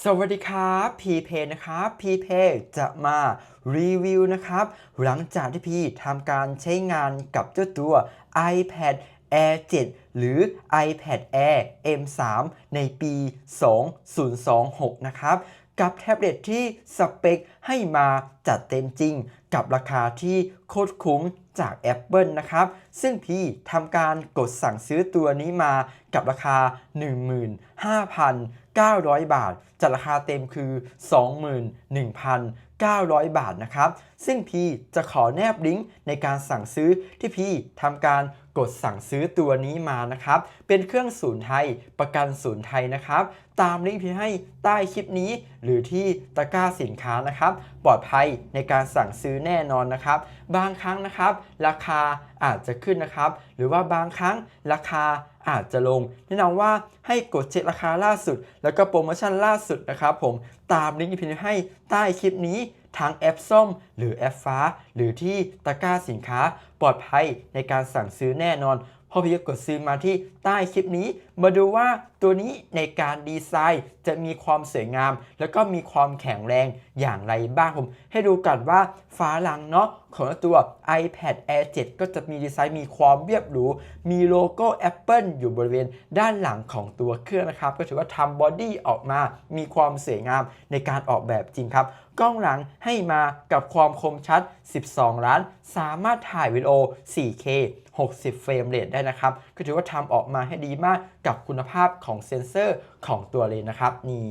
สวัสดีครับ พีเพนะครับ พีเพจะมารีวิวนะครับ หลังจากที่พี่ทำการใช้งานกับเจ้าตัว iPad Air 7 หรือ iPad Air M3 ในปี 2026 นะครับ กับแท็บเล็ตที่สเปคให้มาจัดเต็มจริง กับราคาที่โคตรคุ้มจาก Apple นะครับ ซึ่งพี่ทำการกดสั่งซื้อตัวนี้มากับราคา 15,000 900 บาทจัดราคาเต็มคือ 21,900 บาทนะครับ ซึ่งพี่จะขอแนบลิงก์ในการสั่งซื้อที่พี่ทำการ กดสั่งซื้อตัวนี้มานะครับ เป็นเครื่องศูนย์ไทยประกันศูนย์ไทยนะครับ ตามลิงก์ที่ให้ใต้คลิปนี้ หรือที่ตะกร้าสินค้านะครับ ปลอดภัยในการสั่งซื้อแน่นอนนะครับ บางครั้งนะครับ ราคาอาจจะขึ้นนะครับ หรือว่าบางครั้งราคาอาจจะลง แนะนำว่าให้กดเช็คราคาล่าสุด แล้วก็โปรโมชั่นล่าสุดนะครับ ผมตามลิงก์ที่พิมพ์ให้ใต้คลิปนี้ ทั้งแอปส้ม หรือแอปฟ้า หรือที่ตะกร้าสินค้าปลอดภัยในการสั่งซื้อแน่นอนพอพี่ก็กดซื้อมาที่ใต้คลิปนี้มาดูว่าตัวนี้ในการดีไซน์จะมีความสวยงาม แล้วก็มีความแข็งแรงอย่างไรบ้างผม ให้ดูกันว่าฝาหลังเนาะของตัว iPad Air 7 ก็จะมีดีไซน์มีความเรียบหรู มีโลโก้ Apple อยู่บริเวณด้านหลังของตัวเครื่องนะครับ ก็ถือว่าทำบอดี้ออกมา มีความสวยงามในการออกแบบจริงครับ กล้องหลังให้มากับความคมชัด 12 ล้าน สามารถถ่ายวิดีโอ 4K 60 เฟรมเรทได้นะครับ ก็ถือว่าทำออกมาให้ดีมากกับคุณภาพของเซ็นเซอร์ของตัวเลนนะครับนี่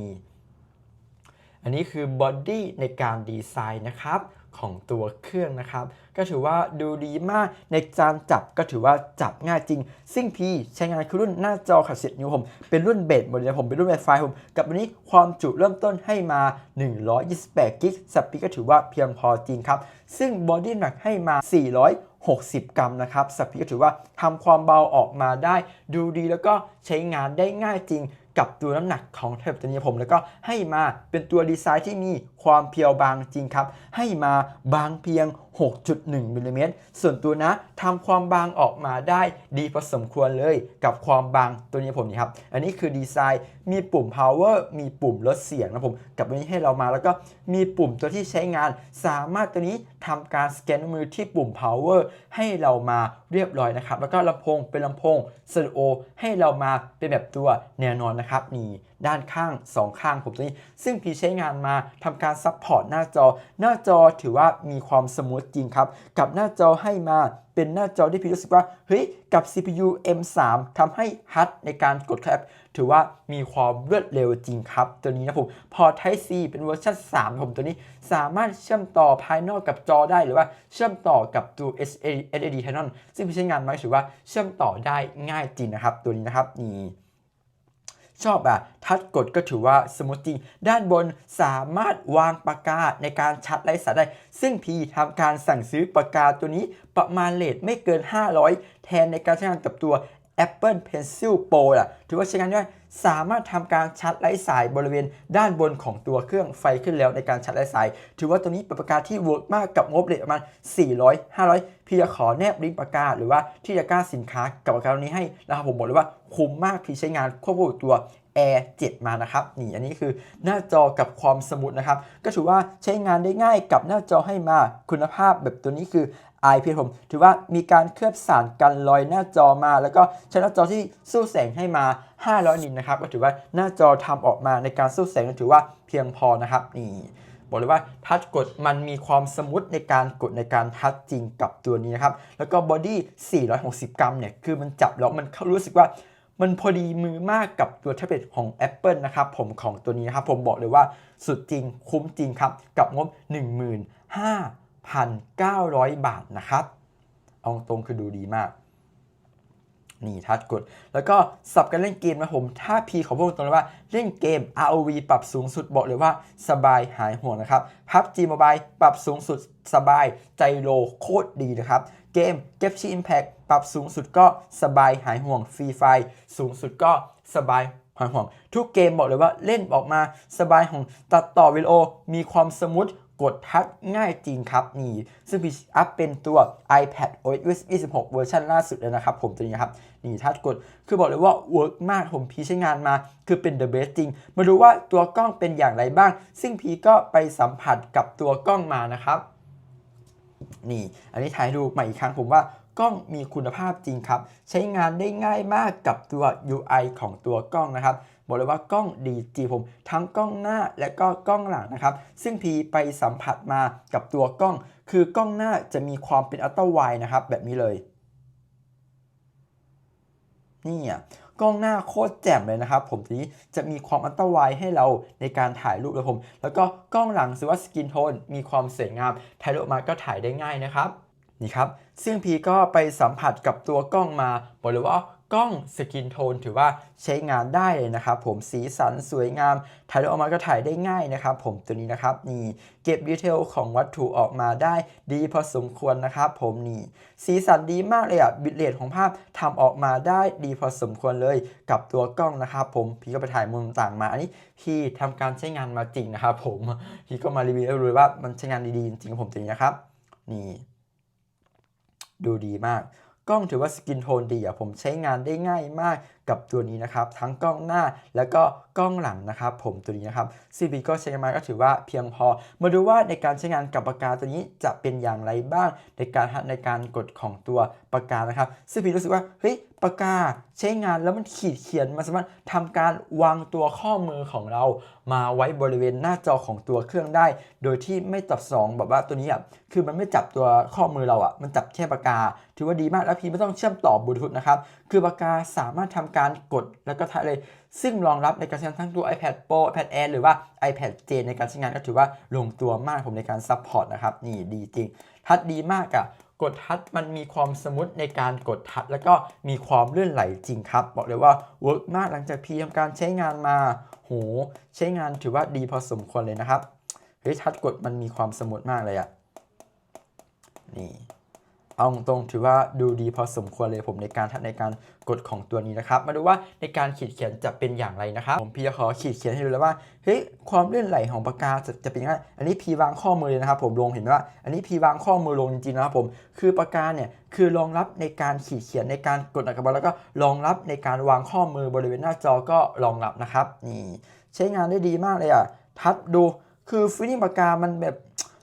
อันนี้คือบอดี้ในการดีไซน์นะครับ ของตัวเครื่องนะครับ ก็ถือว่าดูดีมากในการจับก็ถือว่าจับง่ายจริงซึ่งพี่ใช้งานคือรุ่นหน้าจอขัดเสียดนิ้วผม เป็นรุ่นเบสหมดเลยผมเป็นรุ่น Wi-Fi ผม กับวันนี้ความจุเริ่มต้นให้มา 128กิกสปีดก็ถือว่าเพียงพอจริงครับ ซึ่งบอดี้หนักให้มา460 กรัมนะครับสปีดก็ถือว่าทำความเบาออกมาได้ ดูดีแล้วก็ใช้งานได้ง่ายจริง กับตัวน้ำหนักของแท็บตตัวนี้ผม แล้วก็ให้มาเป็นตัวดีไซน์ที่มีความเพียวบางจริงครับ ให้มาบางเพียง6.1มิลลิเมตรส่วนตัวนะทำความบางออกมาได้ดีพอสมควรเลยกับความบางตัวนี้ผมนี่ครับ อันนี้คือดีไซน์มีปุ่ม power มีปุ่มลดเสียงนะผม กับตัวนี้ให้เรามาแล้วก็มีปุ่มตัวที่ใช้งาน สามารถตัวนี้ทำการสแกนมือที่ปุ่ม power ให้เรามาเรียบร้อยนะครับ แล้วก็ลำโพงเป็นลำโพงสเตอริโอให้เรามาเป็นแบบตัวแนวนอนนะครับนี่ ด้านข้าง 2 ข้างผมตัวนี้ ซึ่งพี่ใช้งานมาทำการซัพพอร์ตหน้าจอ หน้าจอถือว่ามีความสมูทจริงครับ กับหน้าจอให้มาเป็นหน้าจอที่พี่รู้สึกว่า เฮ้ย กับ CPU M3 ทำให้ฮัดในการกดแคปถือว่ามีความรวดเร็วจริงครับ ตัวนี้นะผมพอ Type C เป็นเวอร์ชัน3ผมตัวนี้สามารถเชื่อมต่อภายนอกกับจอได้หรือว่าเชื่อมต่อกับตัว SSD Canon ซึ่งพี่ใช้งานมาถือว่าเชื่อมต่อได้ง่ายจริงนะครับ ตัวนี้นะครับนี่ ชอบอะทัดกดก็ถือว่าสมูทจริง ด้านบนสามารถวางปากกาในการชัดไร้สารได้ ซึ่งพีทำการสั่งซื้อปากกาตัวนี้ประมาณเลทไม่เกิน 500 แทนในการใช้งานกับตัว Apple Pencil Pro ล่ะถือว่าใช้งานได้สามารถทำการชาร์จไร้สายบริเวณด้านบนของตัวเครื่องไฟขึ้นแล้วในการชาร์จไร้สาย ถือว่าตัวนี้เป็นปากกาที่เวิร์กมากกับงบเลทประมาณ 400 500 พี่จะขอแนบลิงก์ปากกา หรือว่าที่จะกล้าสินค้ากับปากกาตัวนี้ให้นะครับผมบอกเลยว่าคุ้มมากพี่ใช้งานควบคู่กับตัว Air 7 มานะครับนี่อันนี้คือหน้าจอกับความสมูทนะครับ ก็ถือว่าใช้งานได้ง่ายกับหน้าจอให้มาคุณภาพแบบตัวนี้คือ IPS ผมถือว่ามีการเคลือบสารกันรอยหน้าจอมา แล้วก็ใช้หน้าจอที่สู้แสงให้มา 500 นิตนะครับก็ถือว่าหน้าจอทำออกมาในการสู้แสงก็ถือว่าเพียงพอนะครับนี่บอกเลยว่าทัชกดมันมีความสมูทในการกดในการทัชจริงกับตัวนี้นะครับ แล้วก็บอดี้ 460 กรัมเนี่ย คือมันจับแล้วมันเข้ารู้สึกว่ามันพอดีมือมากกับตัวแท็บเล็ตของ Apple นะครับ ผมของตัวนี้นะครับ ผมบอกเลยว่าสุดจริงคุ้มจริงครับ กับงบ 15,000 1,900 บาทนะครับเอาตรงคือดูดีมาก นี่ทัชกด แล้วก็สับกันเล่นเกมนะผม ถ้าพีขอพูดตรงเลยว่าเล่นเกม ROV ปรับสูงสุดบอกเลยว่าสบายหายห่วงนะครับ PUBG Mobile ปรับสูงสุดสบายใจโลโคตรดีนะครับ เกม g e p s h i Impact ปรับสูงสุดก็สบายหายห่วงฟรีไฟสูงสุดก็สบายหายห่วง ทุกเกมบอกเลยว่าเล่นออกมาสบายของตัดต่อวิดีโอมีความสมูท กดทัชง่ายจริงครับนี่ซึ่งพีอัพเป็นตัว iPad OS 26 เวอร์ชันล่าสุดเลยนะครับ ผมตัวนี้ครับนี่ทัชกดคือบอกเลยว่าเวิร์กมากผมพีใช้งานมา คือเป็น the best จริง มาดูว่าตัวกล้องเป็นอย่างไรบ้าง ซึ่งพีก็ไปสัมผัสกับตัวกล้องมานะครับ นี่ อันนี้ถ่ายดูใหม่อีกครั้งผมว่ากล้องมีคุณภาพจริงครับ ใช้งานได้ง่ายมากกับตัว UI ของตัวกล้องนะครับ บอกเลยว่ากล้องดีจริงผมทั้งกล้องหน้าและก็กล้องหลังนะครับ ซึ่งพีไปสัมผัสมากับตัวกล้อง คือกล้องหน้าจะมีความเป็นอัลตร้าไวนะครับ แบบนี้เลยนี่อะกล้องหน้าโคตรแจ่มเลยนะครับ ผมทีนี้จะมีความอัลตร้าไวให้เราในการถ่ายรูปเลยผม แล้วก็กล้องหลังสือว่าสกินโทนมีความสวยงามถ่ายรูปมาก็ถ่ายได้ง่ายนะครับนี่ครับซึ่งพีก็ไปสัมผัสกับตัวกล้องมาบอกเลยว่า กล้องสกินโทนถือว่าใช้งานได้เลยนะครับผมสีสันสวยงามถ่ายรูปออกมาก็ถ่ายได้ง่ายนะครับผมตัวนี้นะครับนี่เก็บดีเทลของวัตถุออกมาได้ดีพอสมควรนะครับผมนี่สีสันดีมากเลยอะบิตเรทของภาพทำออกมาได้ดีพอสมควรเลยกับตัวกล้องนะครับผมพี่ก็ไปถ่ายมุมต่างมาอันนี้พี่ทำการใช้งานมาจริงนะครับผมพี่ก็มารีวิวให้ดูเลยว่ามันใช้งานดีๆจริงๆผมตัวนี้นะครับนี่ดูดีมาก กล้องถือว่าสกินโทนดีอะผมใช้งานได้ง่ายมากกับตัวนี้นะครับ ทั้งกล้องหน้าแล้วก็กล้องหลังนะครับผมตัวนี้นะครับซีบีก็ใช้งานมาก็ถือว่าเพียงพอ มาดูว่าในการใช้งานกับปากกาตัวนี้จะเป็นอย่างไรบ้างในการในการกดของตัวปากกานะครับซึ่งพี่รู้สึกว่าเฮ้ยปากกาใช้งานแล้วมันขีดเขียนมันสามารถทำการวางตัวข้อมือของเรา มาไว้บริเวณหน้าจอของตัวเครื่องได้ โดยที่ไม่จับสองแบบว่าตัวนี้อะคือมันไม่จับตัวข้อมือเราอะมันจับแค่ปากกา ถือว่าดีมากแล้วพี่ไม่ต้องเชื่อมต่อบลูทูธนะครับคือปากกาสามารถทำการกดแล้วก็ถ่ายเลยซึ่งรองรับในการใช้งานทั้งตัว iPad Pro iPad Air หรือว่า iPad เจในการใช้งานก็ถือว่าลงตัวมากผมในการซัพพอร์ตนะครับ นี่ดีจริง ทัดดีมากอะ่ะกดทัดมันมีความสมูทในการกดทัด แล้วก็มีความลื่นไหลจริงครับ บอกเลยว่าเวิร์กมากหลังจากพี่ทำการใช้งานมาโหใช้งานถือว่าดีพอสมควรเลยนะครับเฮ้ยทัดกดมันมีความสมูทมากเลยอะ่ะนี่ เอาตรงๆถือว่าดูดีพอสมควรเลยผมในการในการกดของตัวนี้นะครับ มาดูว่าในการขีดเขียนจะเป็นอย่างไรนะครับ ผมพี่จะขอขีดเขียนให้ดูเลยว่าเฮ้ยความเลื่อนไหลของปากกาจะจะเป็นยังไงอันนี้พีวางข้อมือเลยนะครับ ผมลงเห็นไหมว่า อันนี้พีวางข้อมือลงจริงๆนะครับผมคือปากกาเนี่ยคือรองรับในการขีดเขียนในการกดอักขระแล้วก็รองรับในการวางข้อมือบริเวณหน้าจอก็รองรับนะครับนี่ใช้งานได้ดีมากเลยอะทัดดูคือฟินิปากกามันแบบ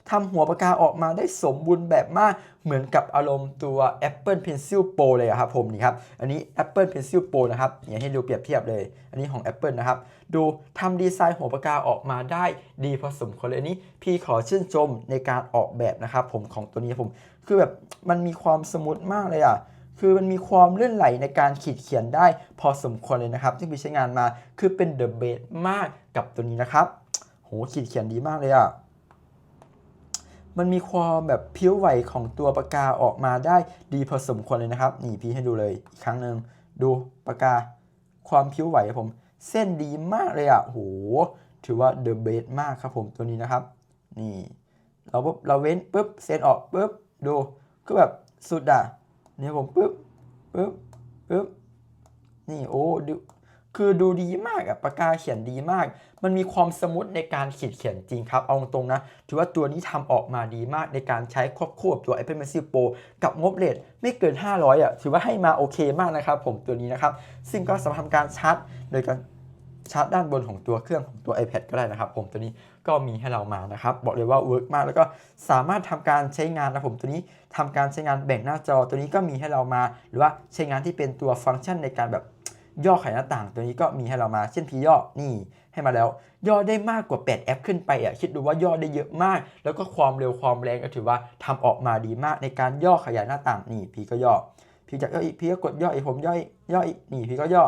ทำหัวปากกาออกมาได้สมบูรณ์แบบมากเหมือนกับอารมณ์ตัว Apple Pencil Pro เลยอะครับผมนี่ครับ อันนี้ Apple Pencil Pro นะครับเนี่ยให้ดูเปรียบเทียบเลย อันนี้ของ Apple นะครับ ดูทำดีไซน์หัวปากกาออกมาได้ดีพอสมควรเลยอันนี้ พี่ขอชื่นชมในการออกแบบนะครับผมของตัวนี้ผมคือแบบมันมีความสมูทมากเลยอะคือมันมีความเลื่อนไหลในการขีดเขียนได้พอสมควรเลยนะครับ ที่พี่ใช้งานมาคือเป็น the best มากกับตัวนี้นะครับ โหขีดเขียนดีมากเลยอะ มันมีความแบบผิวไหวของตัวปากกาออกมาได้ดีพอสมควรเลยนะครับ นี่พี่ให้ดูเลยอีกครั้งหนึ่งดูปากกาความผิวไหวครับผม เส้นดีมากเลยอะ่ะโหถือว่าเดอะเบสมากครับผมตัวนี้นะครับ นี่ เราปุ๊บเราเว้นปุ๊บเส้นออกปุ๊บดูก็แบบสุดอะนี่ผมปุ๊บปุ๊บปุ๊บนี่โอ้ดู คือดูดีมากอะปากกาเขียนดีมาก มันมีความสมูทในการขีดเขียนจริงครับ เอาตรงๆนะ ถือว่าตัวนี้ทำออกมาดีมากในการใช้ควบคู่กับตัว Apple Pencil Pro กับงบเลทไม่เกิน 500อะถือว่าให้มาโอเคมากนะครับผมตัวนี้นะครับ ซึ่งก็สามารถทำการชาร์จโดยการชาร์จด้านบนของตัวเครื่องของตัว iPad ก็ได้นะครับผมตัวนี้ก็มีให้เรามานะครับ บอกเลยว่าเวิร์กมากแล้วก็สามารถทำการใช้งานนะผมตัวนี้ทำการใช้งานแบ่งหน้าจอตัวนี้ก็มีให้เรามา หรือว่าใช้งานที่เป็นตัวฟังก์ชันในการแบบ ย่อไขหน้าต่างตัวนี้ก็มีให้เรามาเช่นพีย่อนี่ให้มาแล้ว ย่อได้มากกว่า 8 แอปขึ้นไปอะคิดดูว่าย่อได้เยอะมาก แล้วก็ความเร็วความแรงก็ถือว่าทำออกมาดีมากในการย่อขยายหน้าต่างนี่พีก็ย่อพีจะย่ออีกพีก็กดย่ออีกผมย่ออีกย่ออีกนี่พีก็ย่อ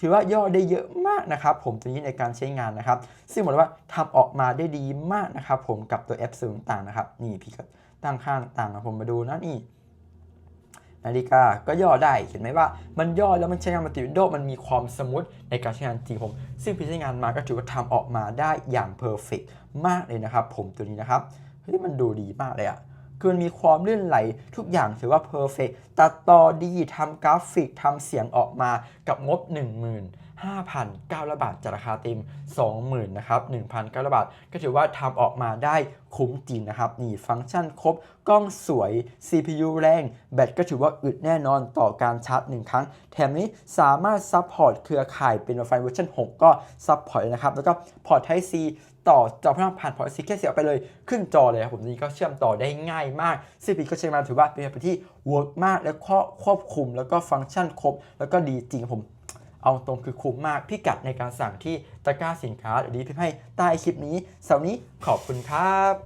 ถือว่าย่อได้เยอะมากนะครับผมตัวนี้ในการใช้งานนะครับ ซึ่งบอกเลยว่าทำออกมาได้ดีมากนะครับผมกับตัวแอปสื่อต่างนะครับนี่พี่ก็ตั้งค่าต่างนะผมมาดูนะนี่ นาฬิกาก็ย่อได้เห็นไหมว่ามันย่อแล้วมันใช้งานมัลติวินโดว์มันมีความสมูทในการใช้งานจริงผม ซึ่งพี่ใช้งานมาก็ถือว่าทำออกมาได้อย่างเพอร์เฟกมากเลยนะครับ ผมตัวนี้นะครับเฮ้ยมันดูดีมากเลยอะคือมันมีความลื่นไหลทุกอย่างถือว่าเพอร์เฟกตัดต่อดีทำกราฟิกทำเสียงออกมากับงบ 5,900 บาทจากราคาเต็ม 20,000นะครับ1,900 บาท ก็ถือว่าทำออกมาได้คุ้มจริงนะครับ นี่ฟังก์ชันครบ กล้องสวย CPU แรง แบตก็ถือว่าอึดแน่นอนต่อการชาร์จ 1 ครั้ง แถมนี้สามารถซัพพอร์ตเครือข่ายเป็น Wi-Fi เวอร์ชัน6 ก็ซัพพอร์ตนะครับ แล้วก็พอร์ต Type C ต่อจอพลังผ่านพอร์ต C แค่เสียบไปเลย ขึ้นจอเลยครับผมนี่ก็เชื่อมต่อได้ง่ายมากซึ่งปีก็ใช้มาถือว่าเป็นอะไรที่เวิร์กมากและควบคุมแล้วก็ฟังก์ชันครบ แล้วก็ดีจริงผม เอาตรงคือคุ้มมากพิกัดในการสั่งที่ตะกร้าสินค้าเดี๋ยวนี้พี่ให้ใต้คลิปนี้เสาร์นี้ขอบคุณครับ